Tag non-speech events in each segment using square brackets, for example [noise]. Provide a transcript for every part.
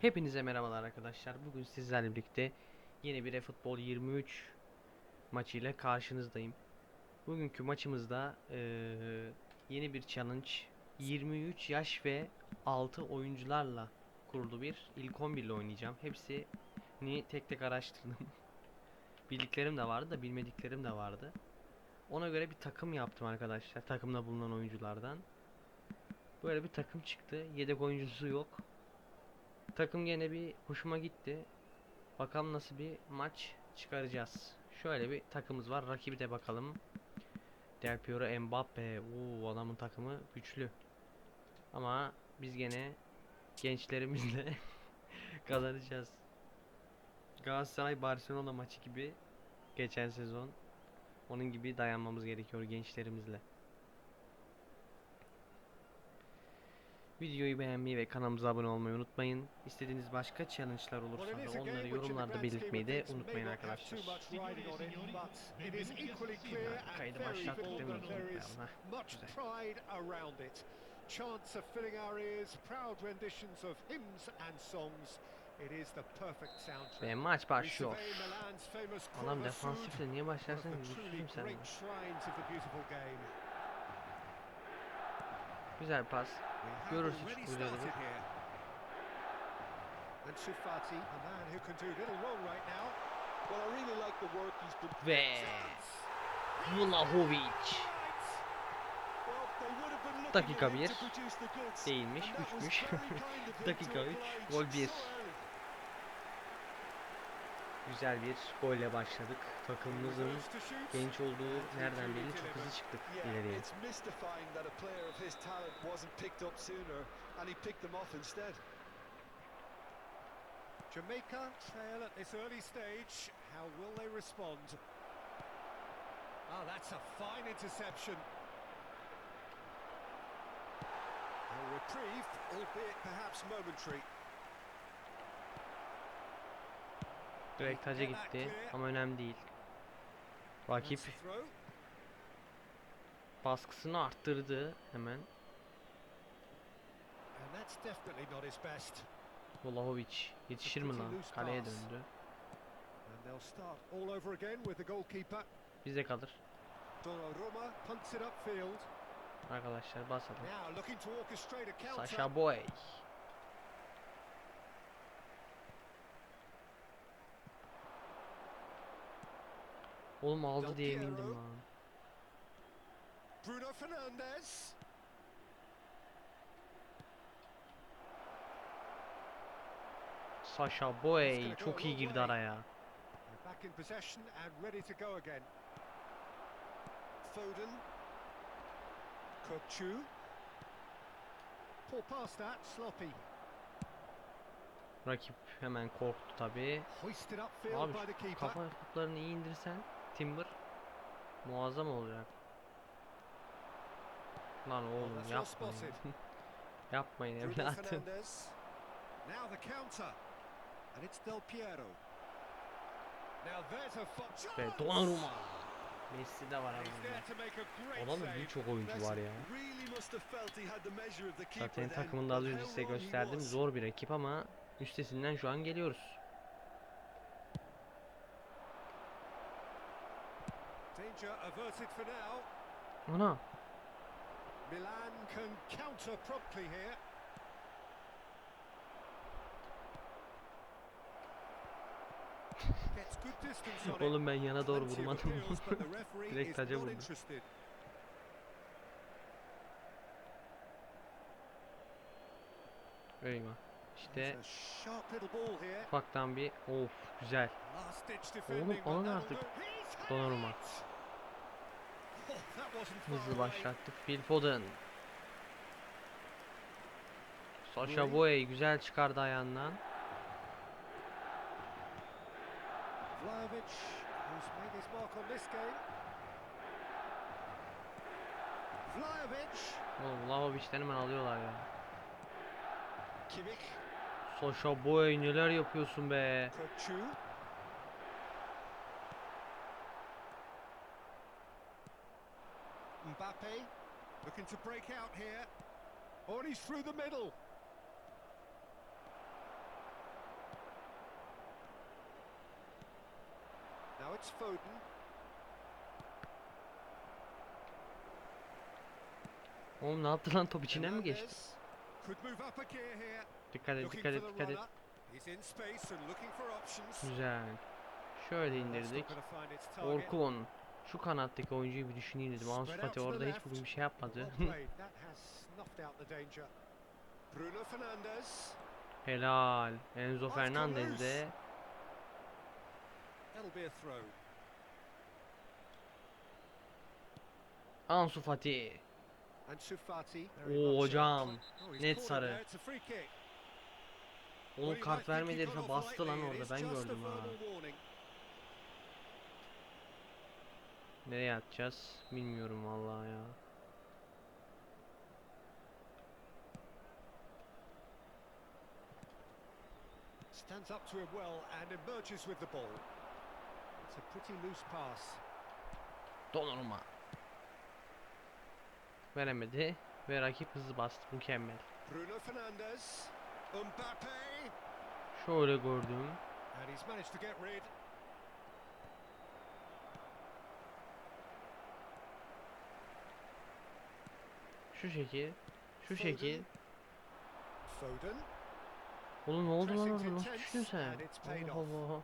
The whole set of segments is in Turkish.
Hepinize merhabalar arkadaşlar. Bugün sizlerle birlikte yeni bir eFootball 23 maçı ile karşınızdayım. Bugünkü maçımızda eee, yeni bir challenge 23 yaş ve altı oyuncularla kurulu bir ilk 11 ile oynayacağım. Hepsini tek tek araştırdım. [laughs] Bildiklerim de vardı da bilmediklerim de vardı. Ona göre bir takım yaptım arkadaşlar. Takımda bulunan oyunculardan. Böyle bir takım çıktı. Yedek oyuncusu yok. Takım gene bir hoşuma gitti. Bakalım nasıl bir maç çıkaracağız. Şöyle bir takımımız var. Rakibi de bakalım. Del Piero, Mbappe. Oo, adamın takımı güçlü. Ama biz gene gençlerimizle [laughs] kazanacağız. Galatasaray Barcelona maçı gibi geçen sezon. Onun gibi dayanmamız gerekiyor gençlerimizle. Videoyu beğenmeyi ve kanalımıza abone olmayı unutmayın. İstediğiniz başka challenge'lar olursa da onları yorumlarda belirtmeyi de unutmayın arkadaşlar. Kaydı başlattık değil mi? Güzel. Chants are filling our ears, proud renditions of hymns and songs. It is the perfect soundtrack. Ve maç başlıyor. Adam defansifle niye truly Güçlüyüm sen. Güzel pas. Görürsün şu golleri. started here. And Sufati, a man who can do little wrong right now. Well, I really like the work he's been. Ve Vlahovic. Dakika at him bir. to produce the goods, Değilmiş, and that was üçmüş. very [laughs] kind of him Dakika to üç, oblige gol so bir. early. Güzel bir golle başladık. Takımımızın genç olduğu nereden belli çok hızlı çıktık ileriye. Jamaica trail at this early stage. How will they respond? Oh, that's a fine interception. A reprieve, albeit perhaps momentary. Direkt taca gitti ama önemli değil. Rakip baskısını arttırdı hemen. Vlahovic yetişir mi lan? Kaleye döndü. Bize kalır. Arkadaşlar basalım. Sasha Boy. Oğlum aldı diye emindim lan. Bruno Fernandes. Sasha Boy çok iyi girdi araya. Back in possession and ready to go again. Foden, Kökçü. Poor pass that, sloppy. Rakip hemen korktu tabi. Abi kafa toplarını iyi indirsen Timber muazzam olacak. Lan oğlum yapmayın. [laughs] yapmayın evladım. Now the counter. And it's Del Piero. Now there's a Ve Donnarumma. Messi de var abi. to make a great Adamda save. birçok oyuncu var ya. Zaten takımında az önce size gösterdim. Zor bir ekip ama üstesinden şu an geliyoruz. Danger averted for now. Ana. Milan can counter promptly here. Gets good distance on it. Oğlum ben yana doğru vurmadım. [laughs] Direkt taca not vurdu. interested. Eyvah. İşte ufaktan bir of güzel. Oğlum alın artık. Donnarumma. it! Oh, that wasn't far Hızlı başlattık. Phil Foden. Sasha. Boy güzel çıkardı ayağından. Vlahovic, who's made his mark on this game. Vlahovic. Oğlum Vlahovic'ten hemen alıyorlar ya. Kimmich, Sasha Boy neler yapıyorsun be. Kökçü. Mbappe looking to break out here. Oh, he's through the middle. Now it's Foden. Oğlum ne yaptı lan top içine mi geçti? Dikkat et dikkat et dikkat et. Güzel. Şöyle indirdik. Orkun. Şu kanattaki oyuncuyu bir düşüneyim dedim. Ansu Fati orada hiç bugün bir şey yapmadı. [laughs] Helal. Enzo Fernandez de. Ansu Fati. Oo hocam. Oh, Net sarı. you kart vermedi herife bastı lan orada ben gördüm ha. Nereye atacağız? Bilmiyorum vallahi ya. Stands up to him well and emerges with the ball. It's a pretty loose pass. Donnarumma. Veremedi ve rakip hızlı bastı. Mükemmel. Bruno Fernandes. Mbappe. Şöyle gördüm. And he's managed to get rid. Şu şekil. Şu şekil. Oğlum ne oldu lan orada? Nasıl düştün sen? Allah. Allah.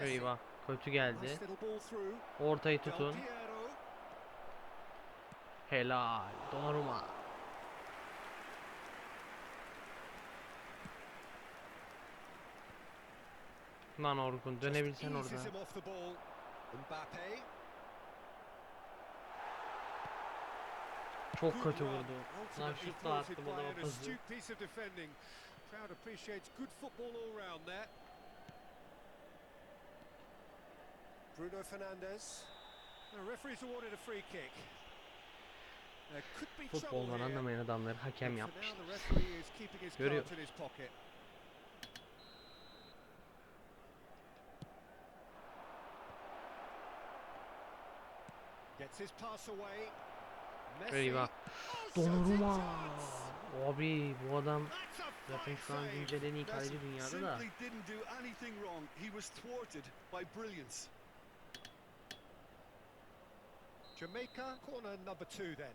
Eyvah. Kötü geldi. Ortayı tutun. Helal. Donnarumma. Lan Orkun dönebilsen orada. him off the ball. Mbappe. Çok kötü vurdu. Lan şut da attı thwarted bu by da an hızlı. astute piece of defending. Crowd appreciates good football all round there. Bruno Fernandes. The referee's awarded a free kick. Futboldan anlamayan adamları hakem his Görüyor. Gets his pass away. Eyvah. Donnarumma. Abi bu adam zaten şu an güncel en iyi kaleci dünyada da. Jamaica corner number two then.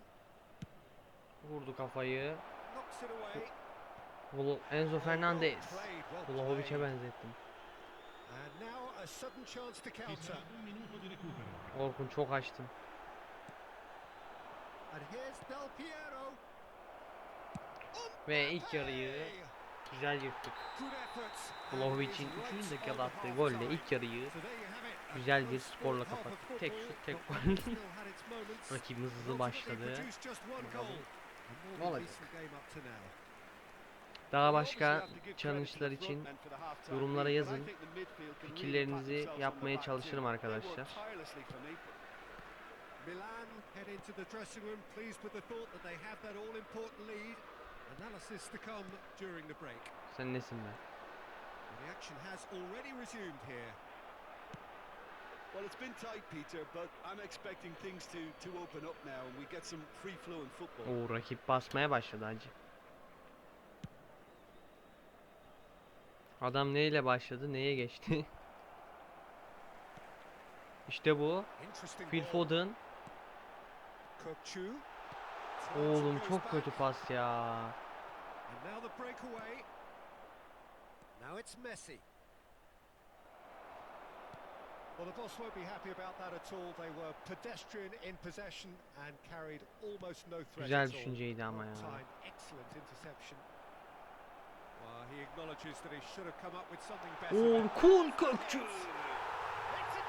Vurdu kafayı. Vul- Enzo Fernandez. Vlahovic'e benzettim. Orkun çok açtın. And here's Del Piero. Ve ilk yarıyı güzel yırttık. Vlahovic'in 3. dakikada attığı golle ilk yarıyı güzel bir skorla kapattık. Tek şut tek gol. [laughs] Rakibimiz hızlı başladı. than Olacak. Daha başka challenge'lar için yorumlara yazın. Fikirlerinizi yapmaya çalışırım arkadaşlar. Milan head into the dressing room pleased with the thought that they have that all-important lead. Analysis to come during the break. Sen nesin be? The action has already resumed here. Well, it's been tight, Peter, but I'm expecting things to, to open up now and we get some free-flowing football. Oo rakip basmaya başladı hacı. Adam neyle başladı, neye geçti? [laughs] işte bu. Phil ball. Foden. Kökçü. Oğlum çok kötü pas ya. Now it's Messi. Well, the boss won't be happy about that at all. They were pedestrian in possession and carried almost no threat Güzel düşünceydi ama ya. Excellent interception. Well, he acknowledges that he should have come up with something better. Orkun Kökçü. It's a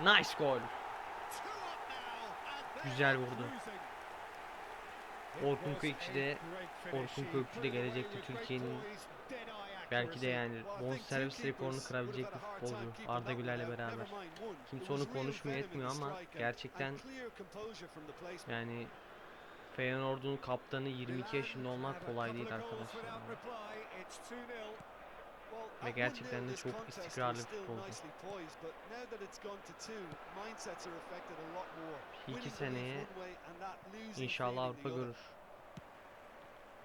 goal! Nice gol. Two up now, and they Güzel vurdu. Orkun Kökçü de-. Orkun Kökçü de great Türkiye'nin Belki de yani bonservis two rekorunu kırabilecek bir futbolcu Arda Güler'le beraber. Kimse onu konuşmuyor etmiyor ama gerçekten yani Feyenoord'un kaptanı 22 yaşında olmak kolay değil arkadaşlar. Ve gerçekten 1-0 de çok istikrarlı bir futbolcu. İki seneye İnşallah Avrupa görür.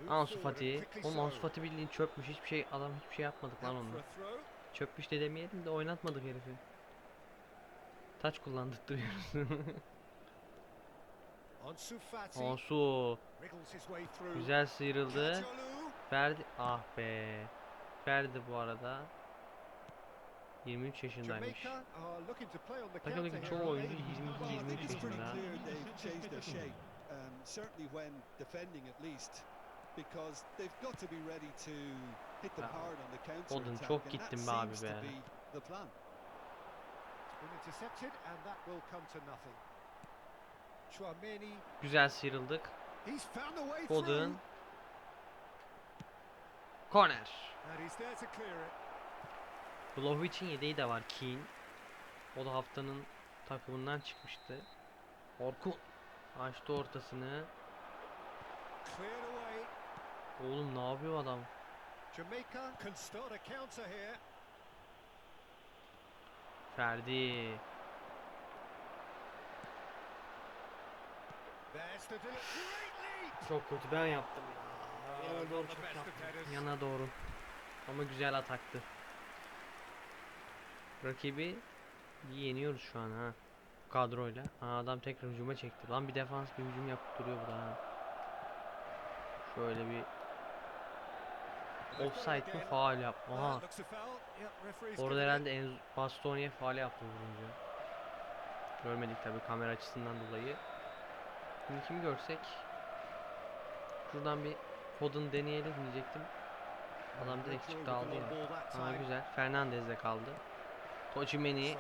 Ansu Fati. Oğlum. Ansu Fati bildiğin çöpmüş. Hiçbir şey adam hiçbir şey yapmadık lan throw. Çökmüş de demeyelim de oynatmadık herifi. Taç. [laughs] Ansu Fati Ansu güzel sıyrıldı. Ferdi ah be. Ferdi bu arada 23 yaşındaymış. Takımdaki çoğu oyuncu Well, I 22-23 think it's pretty yaşında. Um, certainly when defending at least. Because they've got to be ready to hit them hard on the counter attack, çok that be abi be. the plan. İntercepted and that will come to nothing. Güzel sıyrıldık. Foden. İt. Vlahovic'in yedeği de var Keane. O da haftanın takımından çıkmıştı. Orkun açtı ortasını. Oğlum ne yapıyor adam? Ferdi. Çok kötü ben yaptım ya. Yana doğru çok yaptım. Yana doğru. Ama güzel ataktı. Rakibi yeniyoruz şu an ha. Kadroyla. Aa, adam tekrar hücuma çekti. Lan bir defans bir hücum yapıp duruyor bu da ha. Şöyle bir offside mı faul yap. Aha. Orada herhalde en Bastoni'ye faul yaptı vurunca. Görmedik tabi kamera açısından dolayı. Şimdi kimi görsek şuradan bir Foden deneyelim diyecektim. Adam direkt çıktı aldı ya. Aa güzel. Fernandez de kaldı. Tocimeni,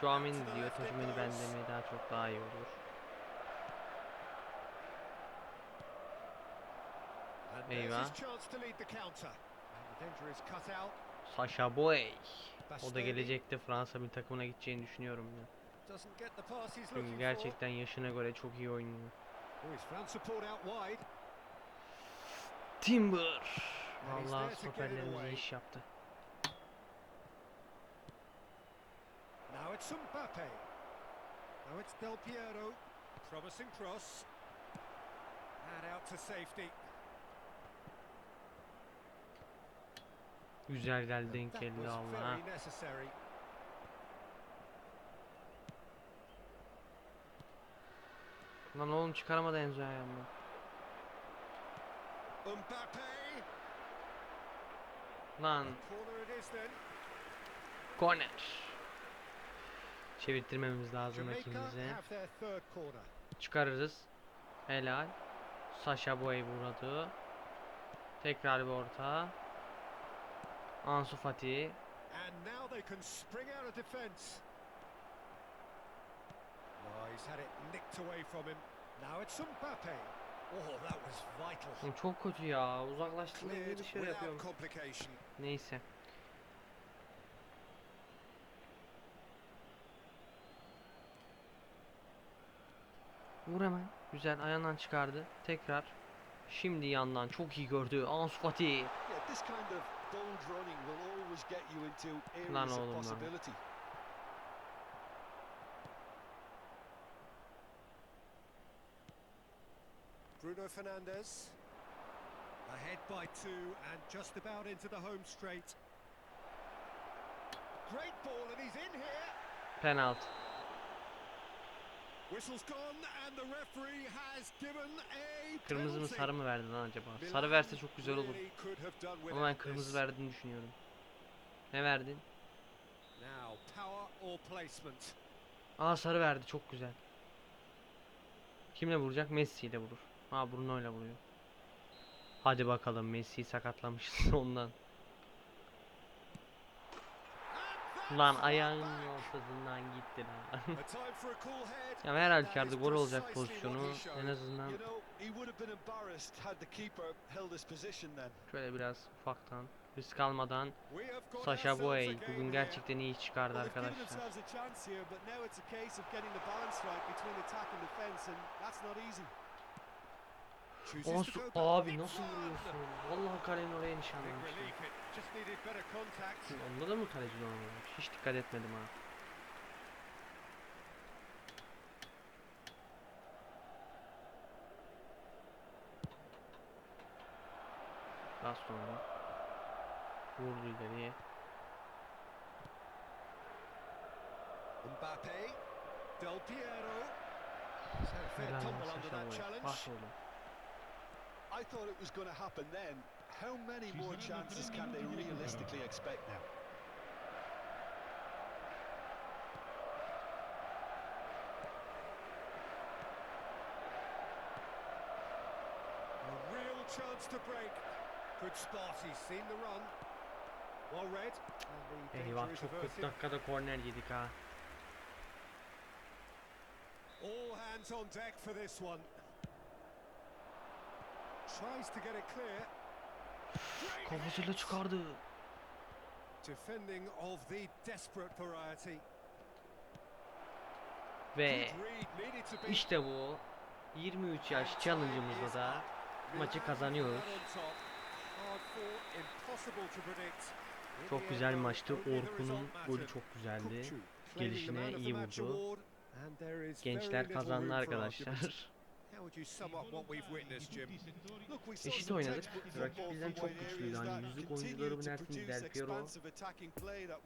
Chouameni. Diyor. Tocimeni ben demeye daha çok daha iyi olur. Eyvah. Sasha Boy. O da gelecekte Fransa bir takımına gideceğini düşünüyorum ya. Çünkü gerçekten yaşına göre çok iyi oynuyor. for. Oh, he's found support out wide. Timber. Vallahi there to get it stoperlerimiz away. iyi iş yaptı. Now it's Mbappe. Now it's Del Piero. Promising cross. And out to safety. Güzel geldi denk geldi Allah. Lan oğlum çıkaramadı Enzo ayağımdan. Mbappe. Lan Corner. Çevirttirmemiz lazım rakibimize. Çıkarırız. Helal. Sasha Boy vurdu. Tekrar bir orta. Ansu Fati. Oh, he's had it nicked away from him. Now it's Mbappe. Oh. Oğlum çok kötü ya. Uzaklaştığında Cleared bir dışarı yapıyorum. Neyse. Vur hemen. Güzel ayağından çıkardı. Tekrar. Şimdi yandan çok iyi gördü. Ansu Fati. Yeah, this kind of bold running will always get you into Lan areas oğlum lan. of possibility. Bruno Fernandes. Ahead by two and just about into the home straight. Great ball and he's in here. Penaltı. Whistle's gone and the referee has given a Kırmızı mı sarı mı verdi lan acaba? Sarı verse çok güzel olur. Ama ben kırmızı verdiğini düşünüyorum. Ne verdin? Now power or placement. Aa sarı verdi çok güzel. Kimle vuracak? Messi ile vurur. Ha Bruno ile vuruyor. Hadi bakalım Messi'yi sakatlamışız [laughs] ondan. Lan back. ortasından gitti lan. Ya her halükarda gol olacak pozisyonu en azından şöyle biraz ufaktan risk almadan Sasha ourselves a Boy game bugün gerçekten iyi çıkardı arkadaşlar. Back. abi nasıl vuruyorsun? Vallahi kalenin oraya contact. Onda da mı kaleci normal? Hiç dikkat etmedim ha. Bastonu. Vurdu ileriye. Mbappe, Del Piero. Helal tumble olsun under that Şabo'ya. challenge. Bak oğlum. I thought it was going to happen then. How many more chances can they realistically expect now? A real chance to break. Good spot. He's seen the run. Well read. And the Eyvah danger is çok 40 averted. dakikada korner yedik ha. All hands on deck for this one. Kafasıyla çıkardı. Defending of the desperate variety. Ve işte bu 23 yaş challenge'ımızda da maçı kazanıyoruz. Çok güzel maçtı. Orkun'un golü çok güzeldi. Gelişine iyi vurdu. Gençler kazandı arkadaşlar. [laughs] Eşit oynadık. Rakip bizden çok güçlüydü. Hani yüzlük oyuncuları Mertens, Del Piero.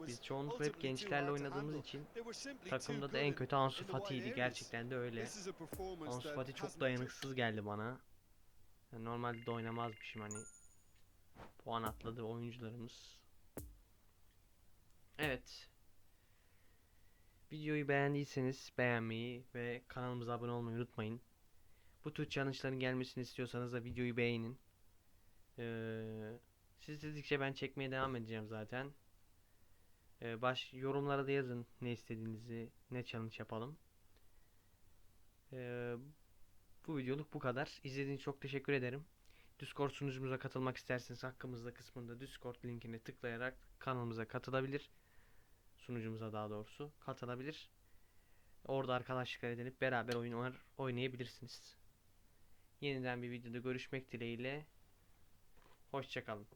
Biz çoğunlukla hep gençlerle oynadığımız için takımda da en kötü Ansu Fati'ydi. Gerçekten de öyle. Ansu Fati çok dayanıksız geldi bana. Yani normalde de oynamazmışım hani. Puan atladı oyuncularımız. Evet. Videoyu beğendiyseniz beğenmeyi ve kanalımıza abone olmayı unutmayın. Bu tür challenge'ların gelmesini istiyorsanız da videoyu beğenin. Ee, siz dedikçe ben çekmeye devam edeceğim zaten. Ee, baş yorumlara da yazın ne istediğinizi, ne challenge yapalım. Ee, bu videoluk bu kadar. İzlediğiniz çok teşekkür ederim. Discord sunucumuza katılmak isterseniz hakkımızda kısmında Discord linkine tıklayarak kanalımıza katılabilir. Sunucumuza daha doğrusu katılabilir. Orada arkadaşlıklar edinip beraber oyunlar oynayabilirsiniz. Yeniden bir videoda görüşmek dileğiyle. Hoşçakalın.